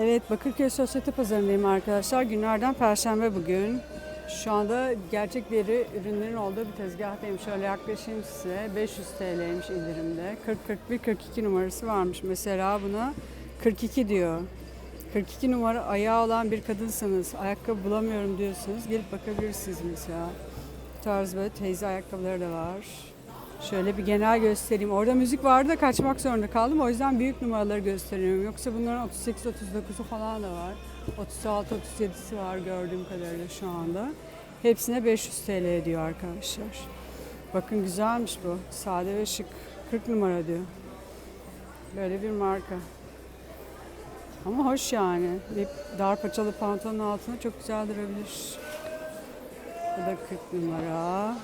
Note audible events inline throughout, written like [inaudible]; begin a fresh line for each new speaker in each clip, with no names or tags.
Evet Bakırköy Sosyete Pazarı'ndayım arkadaşlar. Günlerden Perşembe bugün. Şu anda gerçek deri ürünlerin olduğu bir tezgahtayım. Şöyle yaklaşayım size. 500 TL'ymiş indirimde. 40-41-42 numarası varmış. Mesela buna 42 diyor. 42 numara ayağı olan bir kadınsanız, ayakkabı bulamıyorum diyorsanız gelip bakabilirsiniz mesela. Bu tarz böyle teyze ayakkabıları da var. Şöyle bir genel göstereyim. Orada müzik vardı da kaçmak zorunda kaldım. O yüzden büyük numaraları gösteriyorum. Yoksa bunların 38-39'u falan da var. 36-37'si var gördüğüm kadarıyla şu anda. Hepsine 500 TL diyor arkadaşlar. Bakın güzelmiş bu. Sade ve şık. 40 numara diyor. Böyle bir marka. Ama hoş yani. Bir dar paçalı pantolonun altına çok güzel durabilir. Bu da 40 numara.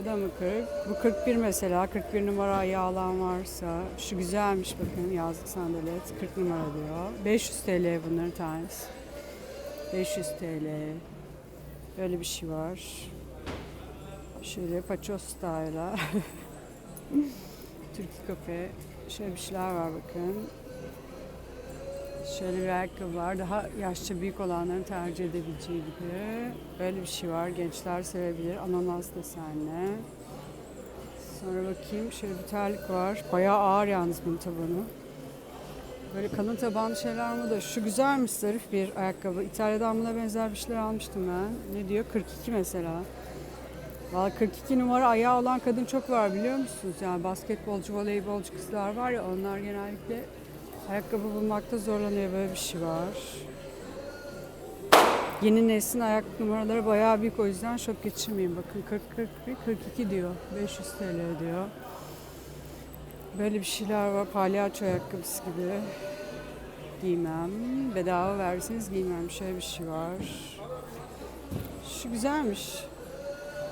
Bu da mı 40? Bu 41 mesela. 41 numara ayağı alan varsa. Şu güzelmiş bakın yazlık sandalet. 40 numara diyor. 500 TL bunların tanesi. 500 TL. Böyle bir şey var. Şöyle paçoz style'a. [laughs] Türkiye kafe. Şöyle bir şeyler var bakın. Şöyle bir ayakkabı var. Daha yaşça büyük olanların tercih edebileceği gibi. Böyle bir şey var. Gençler sevebilir. Ananas desenli. Sonra bakayım. Şöyle bir terlik var. Bayağı ağır yalnız bunun tabanı. Böyle kalın tabanlı şeyler mi da şu güzelmiş zarif bir ayakkabı. İtalya'dan buna benzer bir şeyler almıştım ben. Ne diyor? 42 mesela. Valla 42 numara ayağı olan kadın çok var biliyor musunuz? Yani basketbolcu, voleybolcu kızlar var ya onlar genellikle ayakkabı bulmakta zorlanıyor böyle bir şey var. Yeni neslin ayak numaraları bayağı büyük o yüzden şok geçirmeyin. Bakın 40 41 42 diyor. 500 TL diyor. Böyle bir şeyler var. Palyaço ayakkabısı gibi. Giymem. Bedava verseniz giymem. Şöyle bir şey var. Şu güzelmiş.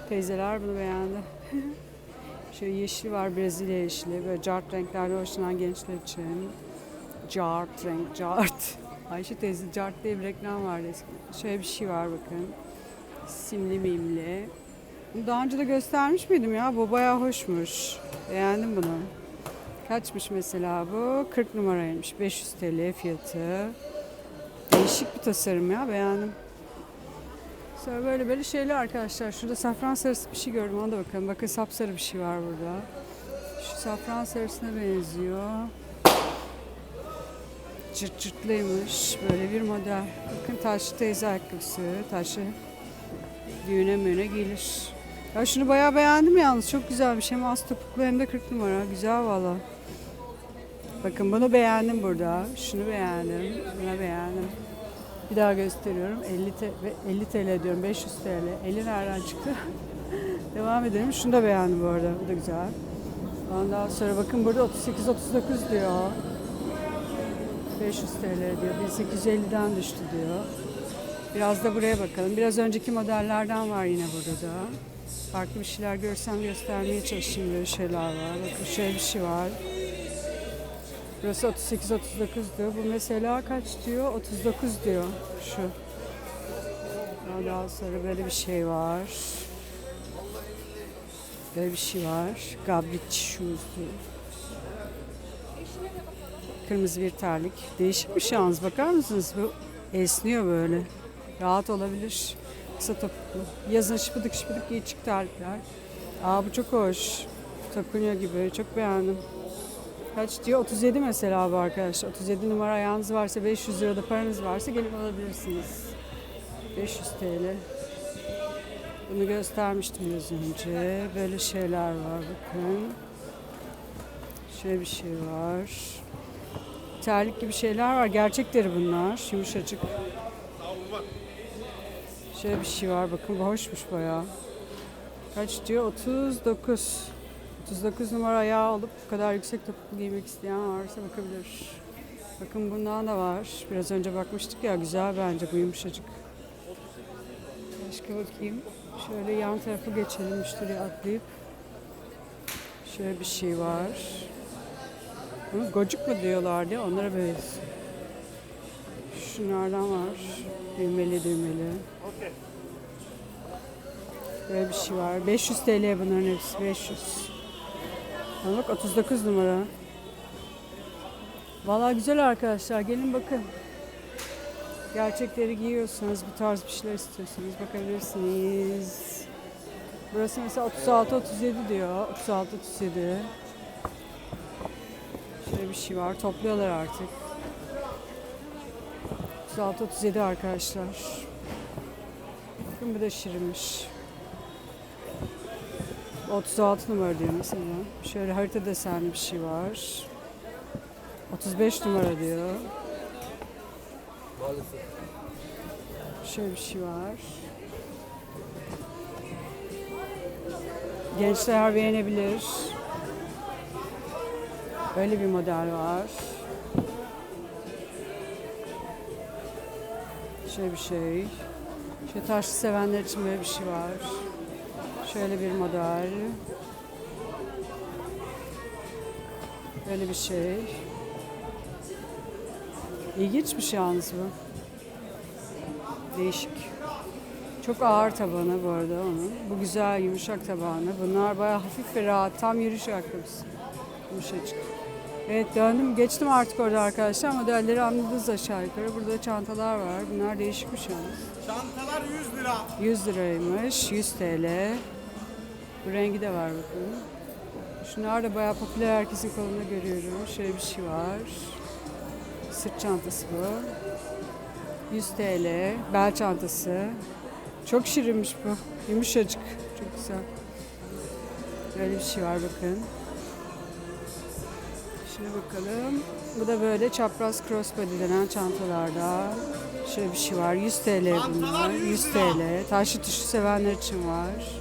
Teyzeler bunu beğendi. [laughs] Şöyle yeşil var. Brezilya yeşili. Böyle cart renklerde hoşlanan gençler için. Cart renk, cart. [laughs] Ayşe teyze cart diye bir reklam vardı eskiden. Şöyle bir şey var bakın. Simli mimli. Daha önce de göstermiş miydim ya? Bu bayağı hoşmuş. Beğendim bunu. Kaçmış mesela bu? 40 numaraymış. 500 TL fiyatı. Değişik bir tasarım ya. Beğendim. Sonra böyle böyle şeyler arkadaşlar. Şurada safran sarısı bir şey gördüm. Ona da bakalım. Bakın sapsarı bir şey var burada. Şu safran sarısına benziyor. Cırt cırtlıymış. Böyle bir model. Bakın taşlı teyze ayakkabısı. Taşlı düğüne möne giyilir. Ya şunu bayağı beğendim yalnız. Çok güzelmiş. Hem az topuklu hem de 40 numara. Güzel valla. Bakın bunu beğendim burada. Şunu beğendim. Buna beğendim. Bir daha gösteriyorum. 50, te- ve 50 TL diyorum. 500 TL. 50 nereden çıktı? [laughs] Devam edelim. Şunu da beğendim bu arada. Bu da güzel. Ondan sonra bakın burada 38-39 diyor. 500 TL diyor. 1850'den düştü diyor. Biraz da buraya bakalım. Biraz önceki modellerden var yine burada da. Farklı bir şeyler görsem göstermeye çalışayım. Böyle şeyler var. Bakın şöyle bir şey var. Burası 38-39 diyor. Bu mesela kaç diyor? 39 diyor. Şu. Daha sonra böyle bir şey var. Böyle bir şey var. Gabric shoes. Kırmızı bir terlik. Değişikmiş yalnız bakar mısınız? Bu esniyor böyle. Rahat olabilir. Kısa topuklu. Yazın şıpıdık şıpıdık giy çık terlikler. Aa bu çok hoş. Takunya gibi. Çok beğendim. Kaç diyor? 37 mesela bu arkadaşlar. 37 numara ayağınız varsa 500 lirada paranız varsa gelip alabilirsiniz. 500 TL. Bunu göstermiştim biraz önce. Böyle şeyler var bakın. Şöyle bir şey var. Terlik gibi şeyler var. Gerçekleri bunlar. Yumuşacık. Şöyle bir şey var. Bakın bu hoşmuş bayağı. Kaç diyor? 39. 39 numara ayağı olup bu kadar yüksek topuklu giymek isteyen varsa bakabilir. Bakın bundan da var. Biraz önce bakmıştık ya güzel bence bu yumuşacık. Başka bakayım. Şöyle yan tarafa geçelim müşteriye atlayıp. Şöyle bir şey var. Bunu gocuk mu diyorlar diye onlara böyle. Şunlardan var. Düğmeli düğmeli. Böyle bir şey var. 500 TL bunların hepsi 500. Ha bak 39 numara. Vallahi güzel arkadaşlar. Gelin bakın. Gerçekleri giyiyorsanız, bu tarz bir şeyler istiyorsanız bakabilirsiniz. Burası mesela 36-37 diyor. 36-37. Bir şey var. Topluyorlar artık. 36-37 arkadaşlar. Bakın bu da şirinmiş. 36 numara diyor mesela. Şöyle harita desenli bir şey var. 35 numara diyor. Şöyle bir şey var. Gençler beğenebilir. Böyle bir model var. Şöyle bir şey. Şöyle taşlı sevenler için böyle bir şey var. Şöyle bir model. Böyle bir şey. İlginç bir şey yalnız bu. Değişik. Çok ağır tabanı bu arada onun. Bu güzel yumuşak tabanı. Bunlar bayağı hafif ve rahat. Tam yürüyüş ayakkabısı. Yumuşacık. Evet döndüm. Geçtim artık orada arkadaşlar. Modelleri anladınız aşağı yukarı. Burada çantalar var. Bunlar değişikmiş yalnız.
Çantalar 100 lira.
100 liraymış. 100 TL. Bu rengi de var bakın. Şunlar da bayağı popüler herkesin kolunda görüyorum. Şöyle bir şey var. Sırt çantası bu. 100 TL. Bel çantası. Çok şirinmiş bu. Yumuşacık. Çok güzel. Böyle bir şey var bakın. Şuna bakalım. Bu da böyle çapraz crossbody denen çantalarda. Şöyle bir şey var. 100 TL bunlar. 100 TL. Taşlı tuşlu sevenler için var.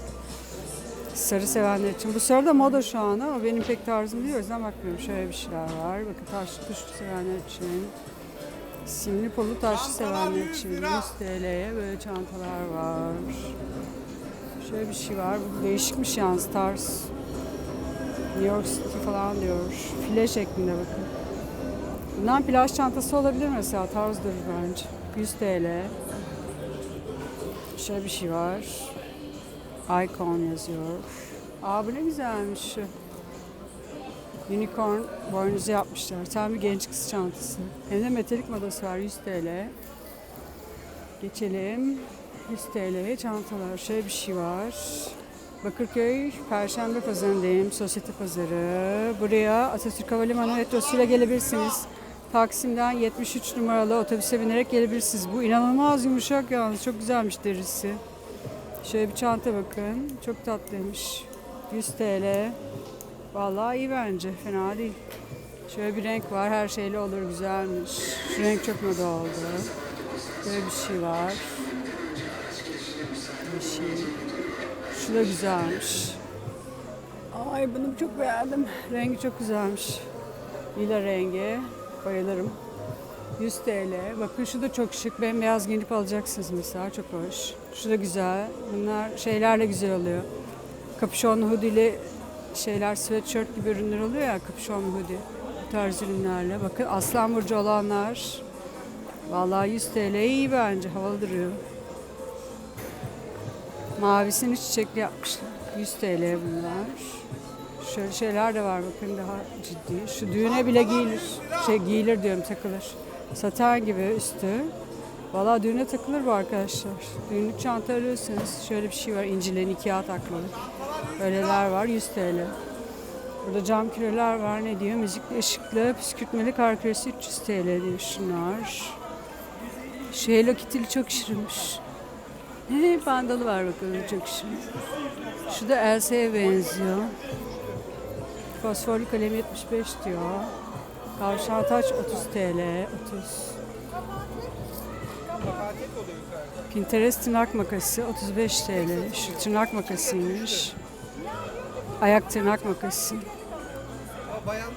Sarı sevenler için. Bu sarı da moda şu an ama benim pek tarzım değil. O yüzden bakmıyorum. Şöyle bir şeyler var. Bakın taşlı tuşlu sevenler için. Simli polu taşlı sevenler için 100 TL'ye böyle çantalar var. Şöyle bir şey var. Bu değişikmiş yalnız tarz. New York City falan diyor. File şeklinde bakın. Bundan plaj çantası olabilir mesela. Tarz bence. 100 TL. Şöyle bir şey var. Icon yazıyor. Aa bu ne güzelmiş. Unicorn boynuzu yapmışlar. Tam bir genç kız çantası. Hem de metalik modası var 100 TL. Geçelim. 100 TL'ye çantalar. Şöyle bir şey var. Bakırköy Perşembe Pazarı'ndayım. Sosyete Pazarı. Buraya Atatürk Havalimanı metrosuyla gelebilirsiniz. Taksim'den 73 numaralı otobüse binerek gelebilirsiniz. Bu inanılmaz yumuşak yalnız. Çok güzelmiş derisi. Şöyle bir çanta bakın. Çok tatlıymış. 100 TL. Vallahi iyi bence. Fena değil. Şöyle bir renk var. Her şeyle olur. Güzelmiş. Şu renk çok moda oldu. Böyle bir şey var. Bir şey. Şu da güzelmiş. Ay bunu çok beğendim. Rengi çok güzelmiş. Lila rengi. Bayılırım. 100 TL. Bakın şu da çok şık. Bembeyaz giyinip alacaksınız mesela. Çok hoş. Şu da güzel. Bunlar şeylerle güzel oluyor. Kapüşonlu hoodie'li şeyler, sweatshirt gibi ürünler oluyor ya. Kapüşonlu hoodie. Bu tarz ürünlerle. Bakın aslan burcu olanlar. Vallahi 100 TL iyi bence. Havalı duruyor. Mavisini çiçekli yapmışlar. 100 TL bunlar. Şöyle şeyler de var bakın daha ciddi. Şu düğüne bile giyilir. Şey giyilir diyorum takılır. Saten gibi üstü. Valla düğüne takılır bu arkadaşlar. Düğünlük çanta arıyorsanız şöyle bir şey var. İncilerin ikiye takmalı. Öyleler var 100 TL. Burada cam küreler var ne diyor? Müzikli ışıklı püskürtmeli kar küresi 300 TL diyor şunlar. Şu Hello Kitty'li çok şirinmiş. He, bandalı var bakalım çok şirin. Şu da Elsa'ya benziyor. Fosforlu kalem 75 diyor. Kavşağı taç 30 TL. 30. Pinterest tırnak makası 35 TL. Şu tırnak makasıymış. Ayak tırnak makası.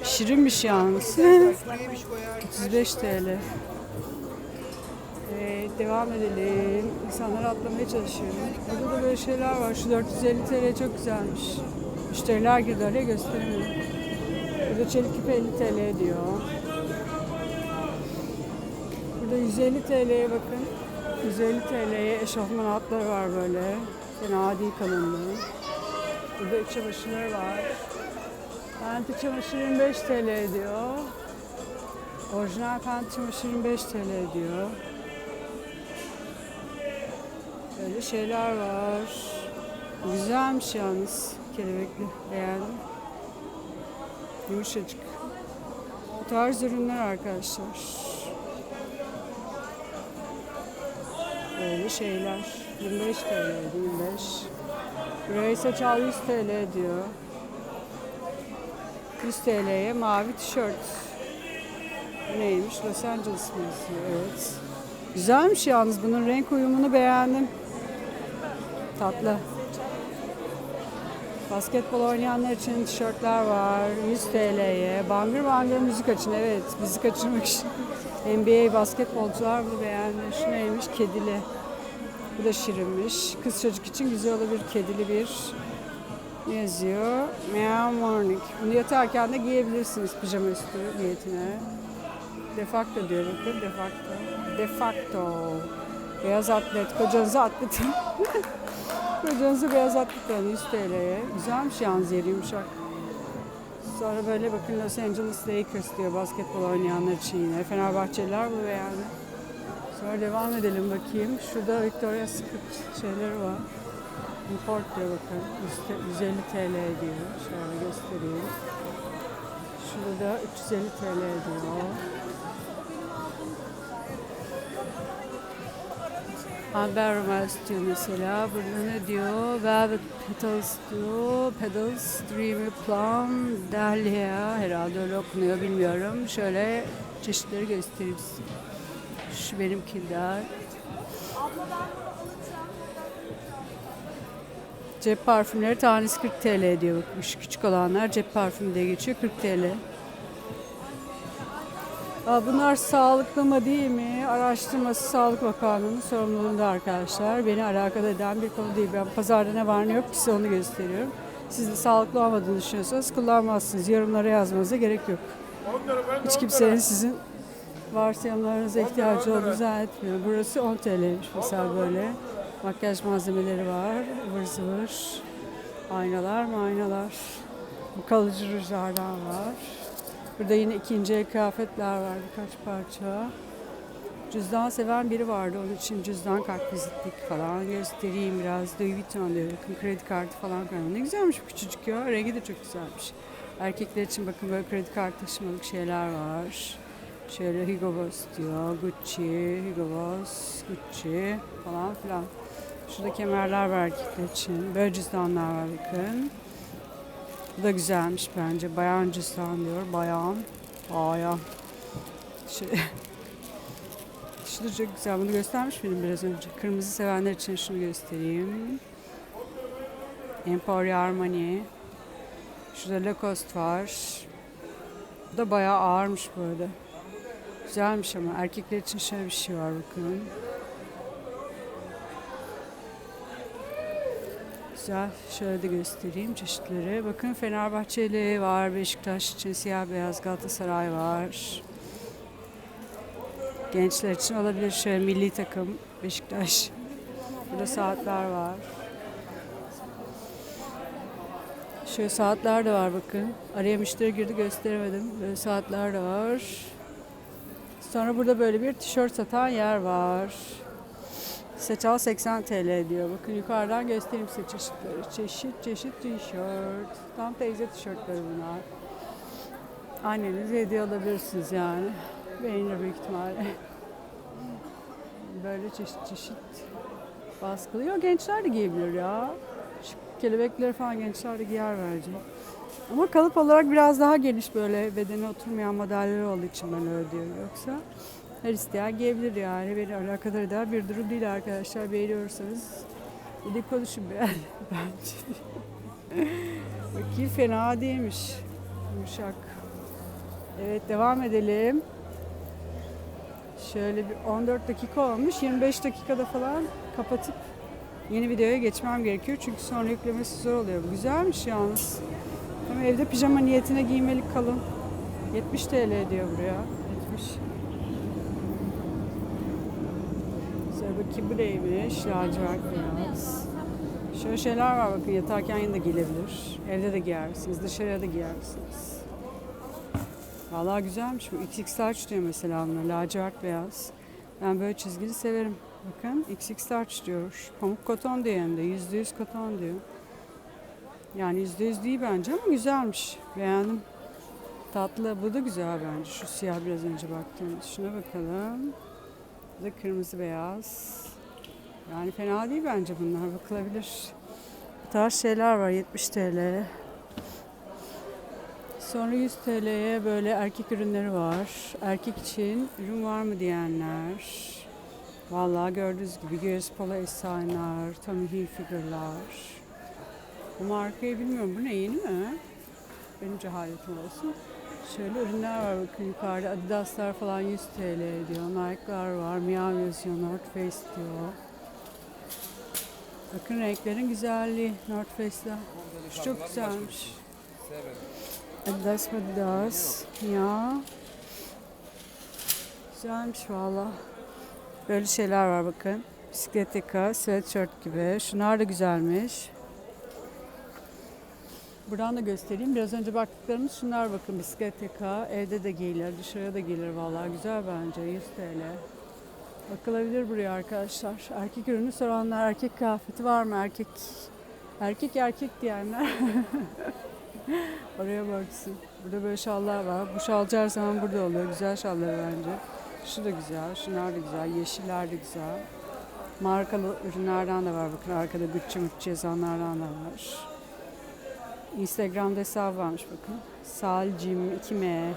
Şirinmiş yalnız. [laughs] 35 TL. Devam edelim. İnsanlar atlamaya çalışıyor. Burada da böyle şeyler var. Şu 450 TL çok güzelmiş. Müşteriler girdi araya gösteremiyorum. Burada çelik küpe 50 TL diyor. Burada 150 TL'ye bakın. 150 TL'ye eşofman atlar var böyle. Fena değil kalınlığı. Burada iç çamaşırları var. Antik çamaşır 25 TL diyor. Orijinal pent çamaşır 25 TL diyor. Böyle şeyler var. Güzelmiş yalnız. Kelebekli. Beğendim. Yumuşacık. Bu tarz ürünler arkadaşlar. Böyle şeyler. 25 TL, 25. Burayı saçal 100 TL diyor. 100 TL'ye mavi tişört. Neymiş? Los Angeles yazıyor? Evet. Güzelmiş yalnız. Bunun renk uyumunu beğendim. Tatlı. Basketbol oynayanlar için tişörtler var. 100 TL'ye. Bangır bangır müzik açın. Evet, bizi kaçırmak için. NBA basketbolcular bunu beğendi. Şu neymiş? Kedili. Bu da şirinmiş. Kız çocuk için güzel olabilir. Kedili bir ne yazıyor? Meow Morning. Bunu yatarken de giyebilirsiniz pijama üstü niyetine. Defacto diyor bakın. Defacto. Defacto. Beyaz atlet. Kocanızı atletin. [laughs] Kocanızı beyaz atlet alın 100 TL'ye. Güzelmiş yalnız yeri yumuşak. Sonra böyle bakın Los Angeles Lakers diyor basketbol oynayanlar için yine. Fenerbahçeliler bunu beğendi. Sonra devam edelim bakayım. Şurada Victoria's Secret şeyleri var. Import diyor bakın. 100 150 TL diyor. Şöyle göstereyim. Şurada da 350 TL diyor. Romance diyor mesela. Burada ne diyor? Velvet Petals diyor. Petals, Dreamy Plum, Dahlia. Herhalde öyle okunuyor bilmiyorum. Şöyle çeşitleri göstereyim size. Şu benimkiler. Cep parfümleri tanesi 40 TL diyor bakmış. Küçük olanlar cep parfümü diye geçiyor 40 TL. Bunlar sağlıklı mı değil mi? Araştırması Sağlık Bakanlığı'nın sorumluluğunda arkadaşlar. Beni alakadar eden bir konu değil. Ben pazarda ne var ne yok size onu gösteriyorum. Siz de sağlıklı olmadığını düşünüyorsanız kullanmazsınız. Yorumlara yazmanıza gerek yok. Hiç kimsenin sizin varsayımlarınıza ihtiyacı olduğunu zannetmiyor. Burası 10 TL'ymiş mesela böyle. Makyaj malzemeleri var. ıvır zıvır. Aynalar mı aynalar. Bu kalıcı rujlardan var. Burada yine ikinci el kıyafetler var birkaç parça. Cüzdan seven biri vardı onun için cüzdan kart vizitlik falan göstereyim biraz. Louis Vuitton diyor bakın kredi kartı falan koyalım. Ne güzelmiş bu küçücük ya. Rengi de çok güzelmiş. Erkekler için bakın böyle kredi kartı taşımalık şeyler var. Şöyle Hugo Boss diyor. Gucci, Hugo Boss, Gucci falan filan. Şurada kemerler var erkekler için. Böyle cüzdanlar var bakın. Bu da güzelmiş bence. Bayan cüzdan diyor. Bayan. Bayan. Şey. [laughs] Şu da çok güzel. Bunu göstermiş miydim biraz önce? Kırmızı sevenler için şunu göstereyim. Emporio Armani. Şurada Lacoste var. Bu da bayağı ağırmış arada. Güzelmiş ama erkekler için şöyle bir şey var bakın. Güzel. Şöyle de göstereyim çeşitleri. Bakın Fenerbahçeli var, Beşiktaş için siyah beyaz Galatasaray var. Gençler için olabilir şöyle milli takım Beşiktaş. Burada saatler var. Şöyle saatler de var bakın. Araya müşteri girdi gösteremedim. Böyle saatler de var. Sonra burada böyle bir tişört satan yer var. Seçal 80 TL diyor. Bakın yukarıdan göstereyim size çeşitleri. Çeşit çeşit tişört. Tam teyze tişörtleri bunlar. Annenize hediye alabilirsiniz yani. Beğenir büyük ihtimalle. Böyle çeşit çeşit baskılı. Yok gençler de giyebilir ya. Şu kelebekleri falan gençler de giyer bence. Ama kalıp olarak biraz daha geniş böyle bedene oturmayan modelleri olduğu için ben öyle diyorum. Yoksa her isteyen giyebilir yani. Beni alakadar eder bir durum değil arkadaşlar. Beğeniyorsanız bir konuşun be. [laughs] Bence. Bakayım fena değilmiş. Yumuşak. Evet devam edelim. Şöyle bir 14 dakika olmuş. 25 dakikada falan kapatıp yeni videoya geçmem gerekiyor. Çünkü sonra yüklemesi zor oluyor. Güzelmiş yalnız. Ama evde pijama niyetine giymelik kalın. 70 TL diyor buraya. 70. Bakayım bu neymiş? Lacivert beyaz. Şöyle şeyler var bakın yatarken yine de giyilebilir. Evde de giyersiniz, dışarıya da giyersiniz. Vallahi güzelmiş bu. XX large diyor mesela buna. Lacivert beyaz. Ben böyle çizgili severim. Bakın XX large diyor. Pamuk koton diyor hem de. Yüzde yüz koton diyor. Yani yüzde yüz değil bence ama güzelmiş. Beğendim. Tatlı. Bu da güzel bence. Şu siyah biraz önce baktığımız. Şuna bakalım. Da kırmızı beyaz. Yani fena değil bence bunlar. Bakılabilir. Bu tarz şeyler var. 70 TL. Sonra 100 TL'ye böyle erkek ürünleri var. Erkek için ürün var mı diyenler. Vallahi gördüğünüz gibi göğüs polo esenler, Tommy Hilfiger'lar. Bu markayı bilmiyorum. Bu ne yeni mi? Benim cehaletim olsun. Şöyle ürünler var bakın yukarıda. Adidas'lar falan 100 TL diyor. Nike'lar var. Miami yazıyor. North Face diyor. Bakın renklerin güzelliği North Face'ler. Şu çok güzelmiş. Adidas Adidas. Ya. Güzelmiş valla. Böyle şeyler var bakın. Bisiklet yaka, sweatshirt gibi. Şunlar da güzelmiş. Buradan da göstereyim. Biraz önce baktıklarımız şunlar bakın. Bisiklet yaka. Evde de giyilir, dışarıya da giyilir vallahi. Güzel bence. 100 TL. Bakılabilir buraya arkadaşlar. Erkek ürünü soranlar, erkek kıyafeti var mı? Erkek erkek erkek diyenler. [laughs] Oraya baksın. Burada böyle şallar var. Bu şalcı her zaman burada oluyor. Güzel şallar bence. Şu da güzel. Şunlar da güzel. Yeşiller de güzel. Markalı ürünlerden de var. Bakın arkada Gucci Mucci yazanlardan da var. Instagram'da hesabı varmış bakın. Salcim 2M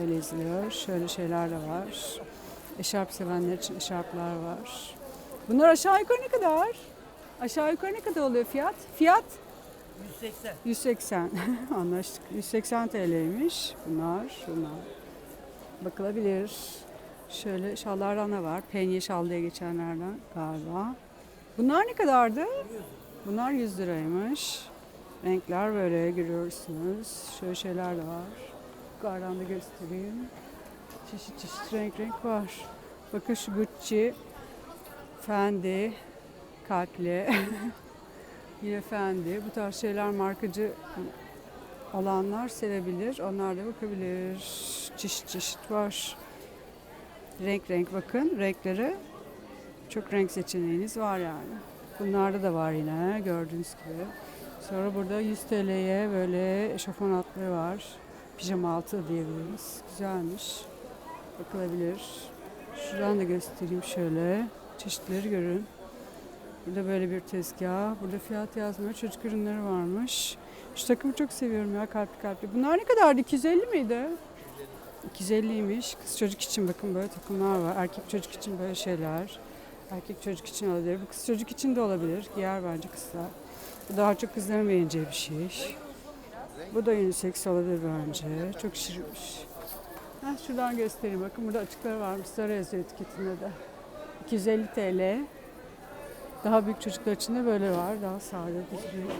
öyle yazılıyor. Şöyle şeyler de var. Eşarp sevenler için eşarplar var. Bunlar aşağı yukarı ne kadar? Aşağı yukarı ne kadar oluyor fiyat? Fiyat?
180.
180 [laughs] anlaştık. 180 TL'ymiş bunlar, şunlar. Bakılabilir. Şöyle şallardan da var. Penye şal diye geçenlerden galiba. Bunlar ne kadardı? Bunlar 100 liraymış. Renkler böyle görüyorsunuz. Şöyle şeyler de var. Yukarıdan da göstereyim. Çeşit çeşit renk renk var. Bakın şu Gucci, Fendi, kalpli. [laughs] Yine Fendi. Bu tarz şeyler markacı olanlar sevebilir. Onlar da bakabilir. Çeşit çeşit var. Renk renk bakın renkleri. Çok renk seçeneğiniz var yani. Bunlarda da var yine gördüğünüz gibi. Sonra burada 100 TL'ye böyle eşofman altları var. Pijama altı diyebiliriz. Güzelmiş. Bakılabilir. Şuradan da göstereyim şöyle. Çeşitleri görün. Burada böyle bir tezgah. Burada fiyat yazmıyor. Çocuk ürünleri varmış. Şu takımı çok seviyorum ya kalpli kalpli. Bunlar ne kadardı? 250 miydi? 250'ymiş. Kız çocuk için bakın böyle takımlar var. Erkek çocuk için böyle şeyler. Erkek çocuk için olabilir. Bu kız çocuk için de olabilir. Giyer bence kızlar. Daha çok kızların beğeneceği bir şey. Bu da unisex olabilir bence. Çok şirinmiş. Heh, şuradan göstereyim. Bakın burada açıkları varmış. Sarı yazıyor etiketinde de. 250 TL. Daha büyük çocuklar için de böyle var. Daha sade düzgün var.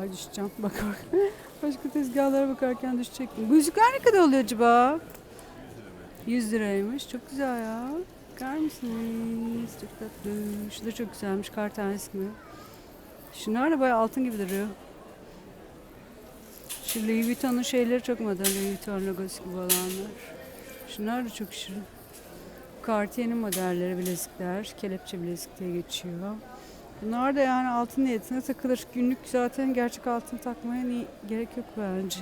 Ay düşeceğim. [laughs] Bak bak. Başka tezgahlara bakarken düşecektim. Bu yüzükler ne kadar oluyor acaba? 100 liraymış. Çok güzel ya. Bakar mısınız? Çok tatlı. Şu da çok güzelmiş. Kar tanesi gibi. Şunlar da bayağı altın gibi duruyor. Şu Louis Vuitton'un şeyleri çok modern. Louis Vuitton logosu gibi olanlar. Şunlar da çok şirin. Cartier'in modelleri bilezikler. Kelepçe bilezik diye geçiyor. Bunlar da yani altın niyetine takılır. Günlük zaten gerçek altın takmaya gerek yok bence.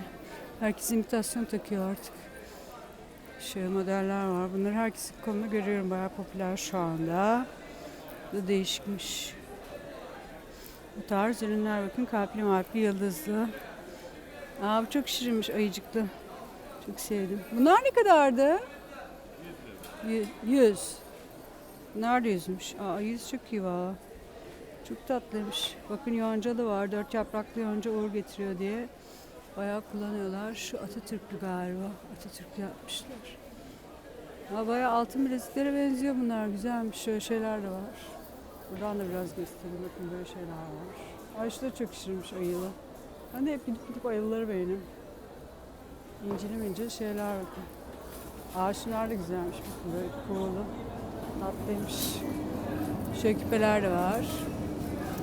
Herkes imitasyon takıyor artık. Şöyle modeller var. Bunları herkesin kolunda görüyorum. Bayağı popüler şu anda. Bu da değişikmiş. Bu tarz ürünler bakın kalpli marpli yıldızlı. Aa bu çok şirinmiş ayıcıklı. Çok sevdim. Bunlar ne kadardı? Yü- Yüz. Nerede yüzmüş? Aa yüz çok iyi valla. Çok tatlıymış. Bakın yoncalı var. Dört yapraklı yonca uğur getiriyor diye. Bayağı kullanıyorlar. Şu Atatürklü galiba. Atatürklü yapmışlar. Ha, bayağı altın bileziklere benziyor bunlar. Güzelmiş. Şöyle şeyler de var. Buradan da biraz göstereyim. Bakın böyle şeyler var. Da çok şirinmiş ayılı. Ben de hep gidip gidip ayılıları beğenirim. İncili mincili şeyler bakın. Aa şunlar da güzelmiş. Bakın böyle kuğulu. Tatlıymış. Şöyle küpeler de var.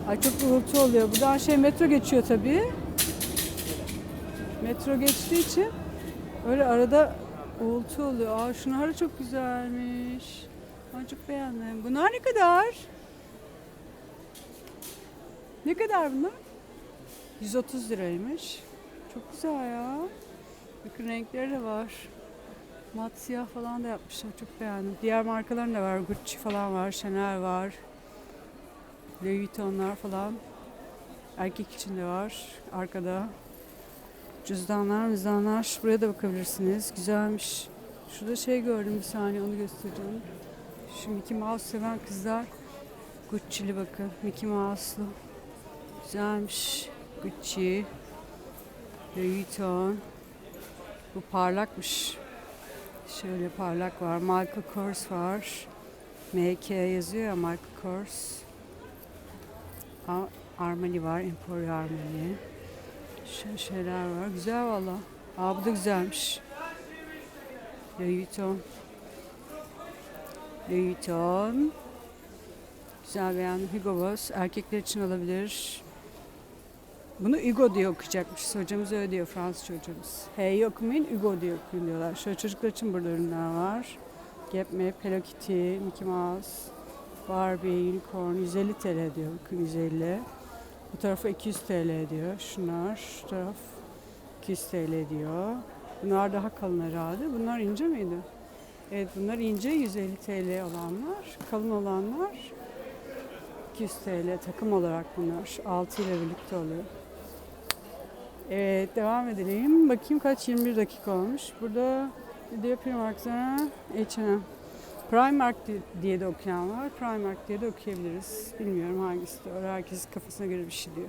Ay çok uğultu oluyor. Buradan şey metro geçiyor tabii. Metro geçtiği için öyle arada uğultu oluyor. Aa şunlar çok güzelmiş. Çok beğendim. Bunlar ne kadar? Ne kadar bunlar? 130 liraymış. Çok güzel ya. Bakın renkleri de var. Mat siyah falan da yapmışlar. Çok beğendim. Diğer markaların da var. Gucci falan var. Chanel var. Louis Vuitton'lar falan. Erkek için de var. Arkada. Cüzdanlar, müzdanlar. Buraya da bakabilirsiniz. Güzelmiş. Şurada şey gördüm bir saniye onu göstereceğim. Şu Mickey Mouse seven kızlar. Gucci'li bakın. Mickey Mouse'lu. Güzelmiş. Gucci. Louis Vuitton. Bu parlakmış. Şöyle parlak var. Michael Kors var. MK yazıyor ya Michael Kors. Armani var. Emporio Armani. Şöyle şeyler var. Güzel valla. Aa bu güzelmiş. Louis Vuitton. Louis Vuitton. Güzel beğendim. Hugo Boss. Erkekler için olabilir. Bunu Hugo diye okuyacakmış. Hocamız öyle diyor Fransız hocamız. Hey okumayın Hugo diye okuyun diyorlar. Şöyle çocuklar için burada ürünler var. Gap Me, Hello Kitty, Mickey Mouse, Barbie, Unicorn 150 TL diyor. Bakın 150. Bu tarafa 200 TL diyor. Şunlar, şu taraf 200 TL diyor. Bunlar daha kalın herhalde. Bunlar ince miydi? Evet bunlar ince 150 TL olanlar. Kalın olanlar 200 TL takım olarak bunlar. 6 ile birlikte oluyor. Evet devam edelim. Bakayım kaç 21 dakika olmuş. Burada diyor Primark'ta H&M. Primark di- diye de okuyan var. Primark diye de okuyabiliriz. Bilmiyorum hangisi doğru. Herkes kafasına göre bir şey diyor.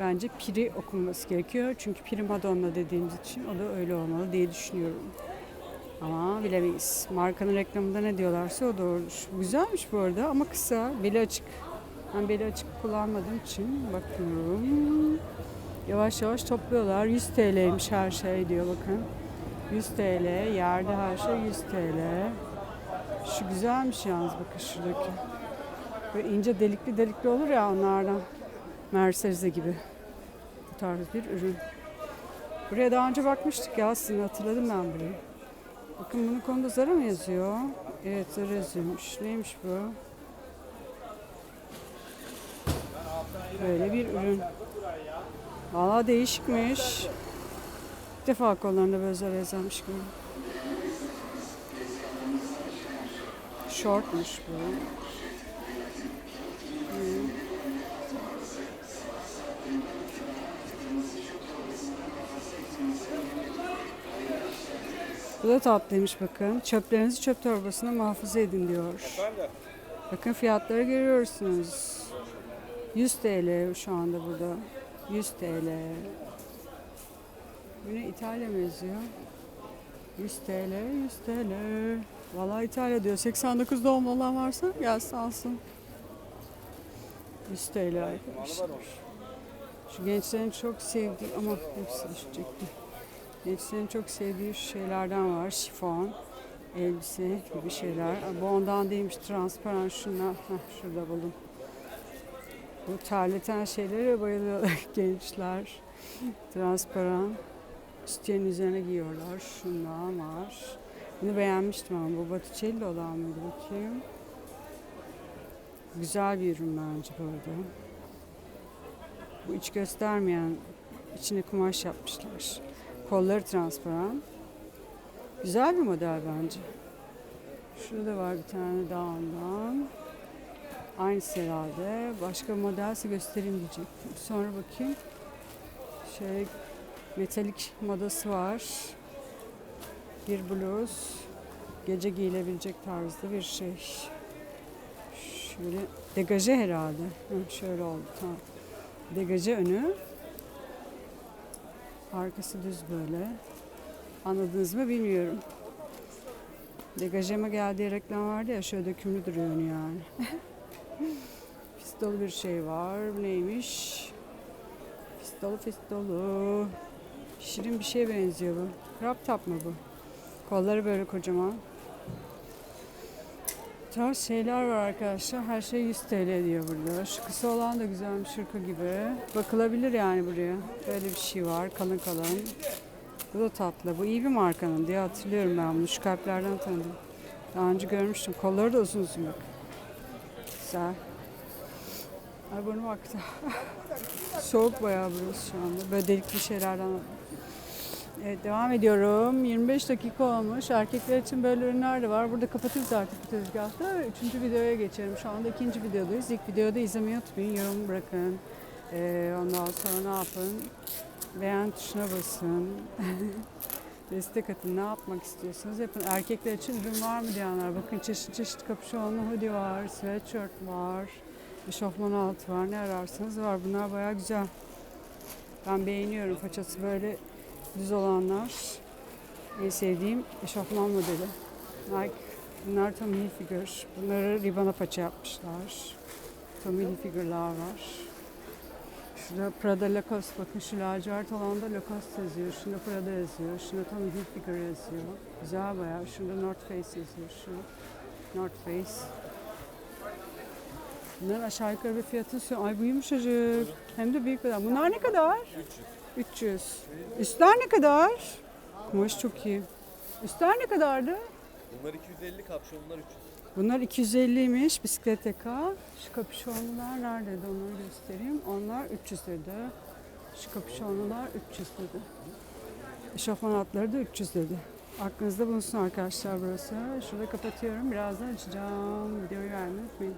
Bence Piri okunması gerekiyor. Çünkü Piri Madonna dediğimiz için o da öyle olmalı diye düşünüyorum. Ama bilemeyiz. Markanın reklamında ne diyorlarsa o doğrudur. Güzelmiş bu arada ama kısa, beli açık. Ben beli açık kullanmadığım için bakıyorum. Yavaş yavaş topluyorlar. 100 TL'ymiş her şey diyor bakın. 100 TL, yerde her şey 100 TL. Şu güzelmiş yalnız bakın şuradaki. Böyle ince delikli delikli olur ya onlardan. Mercedes'e gibi. Bu tarz bir ürün. Buraya daha önce bakmıştık ya aslında hatırladım ben burayı. Bakın bunun konuda Zara mı yazıyor? Evet Zara yazıyormuş. Neymiş bu? Böyle bir ürün. Valla değişikmiş. İlk defa kollarında böyle Zara yazarmış gibi. Shortmuş bu. Hmm. Bu da tatlıymış bakın. Çöplerinizi çöp torbasına muhafaza edin diyor. Bakın fiyatları görüyorsunuz. 100 TL şu anda burada. 100 TL. Bu ne İtalya mı yazıyor? 100 TL, 100 TL. Vallahi İtalya diyor. 89 doğumlu olan varsa gelsin alsın. 100 TL. Şu gençlerin çok sevdiği ama hepsi düşecekti. Gençlerin çok sevdiği şeylerden var. Şifon, elbise gibi şeyler. Bu ondan değilmiş. Transparan şunlar. Heh, şurada buldum. Bu terleten şeylere bayılıyorlar [laughs] gençler. Transparan. Sütyenin üzerine giyiyorlar. Şunlar var. Bunu beğenmiştim ama bu Botticelli olan mıydı bakayım. Güzel bir ürün bence arada. Bu iç göstermeyen içine kumaş yapmışlar. Kolları transparan. Güzel bir model bence. Şurada var bir tane daha ondan. Aynısı herhalde. Başka modelse göstereyim diyecektim. Sonra bakayım. Şöyle metalik modası var. Bir bluz. Gece giyilebilecek tarzda bir şey. Şöyle degaje herhalde. Hı, şöyle oldu tamam. Degaje önü. Arkası düz böyle. Anladınız mı bilmiyorum. Degajeme geldiği reklam vardı ya şöyle dökümlü duruyor yani. [laughs] Pistolu bir şey var. Neymiş? Pistolu pistolu. Şirin bir şeye benziyor bu. Crop top mı bu? Kolları böyle kocaman. tarz şeyler var arkadaşlar. Her şey 100 TL diyor burada. Şu kısa olan da güzelmiş şırka gibi. Bakılabilir yani buraya. Böyle bir şey var kalın kalın. Bu da tatlı. Bu iyi bir markanın diye hatırlıyorum ben bunu. Şu kalplerden tanıdım. Daha önce görmüştüm. Kolları da uzun uzun bak. Güzel. Ay burnum aktı. [laughs] Soğuk bayağı burası şu anda. Böyle delikli şeylerden. Evet devam ediyorum. 25 dakika olmuş. Erkekler için böyle ürünler de var. Burada kapatırız artık bu tezgahta. Üçüncü videoya geçelim. Şu anda ikinci videodayız. İlk videoda izlemeyi unutmayın. Yorum bırakın. Ee, ondan sonra ne yapın? Beğen tuşuna basın. [laughs] Destek atın. Ne yapmak istiyorsanız yapın. Erkekler için ürün var mı diyenler. Bakın çeşit çeşit kapüşonlu hoodie var. Sweatshirt var. Eşofman altı var. Ne ararsanız var. Bunlar bayağı güzel. Ben beğeniyorum. Façası böyle düz olanlar. En sevdiğim eşofman modeli. Nike. Bunlar Tommy Hilfiger. Bunları ribana paça yapmışlar. Tommy Hilfiger'lar var. Şurada Prada Lacoste. Bakın şu lacivert olan da Lacoste yazıyor. Şunda Prada yazıyor. Şunda Tommy Hilfiger yazıyor. Güzel bayağı. Şunda North Face yazıyor. Şu North Face. Bunların aşağı yukarı bir fiyatını söylüyor. Ay bu yumuşacık. Hem de büyük beden. Bunlar ne kadar? 300. 300. Üstler ne kadar? Kumaş çok iyi. Üstler ne kadardı?
Bunlar 250 kapşonlar 300.
Bunlar 250'ymiş bisiklet yaka. Şu kapüşonlular neredeydi onları göstereyim. Onlar 300 dedi. Şu kapüşonlular 300 dedi. Eşofman altları da 300 dedi. Aklınızda bulunsun arkadaşlar burası. Şurada kapatıyorum. Birazdan açacağım. Videoyu vermeyi unutmayın.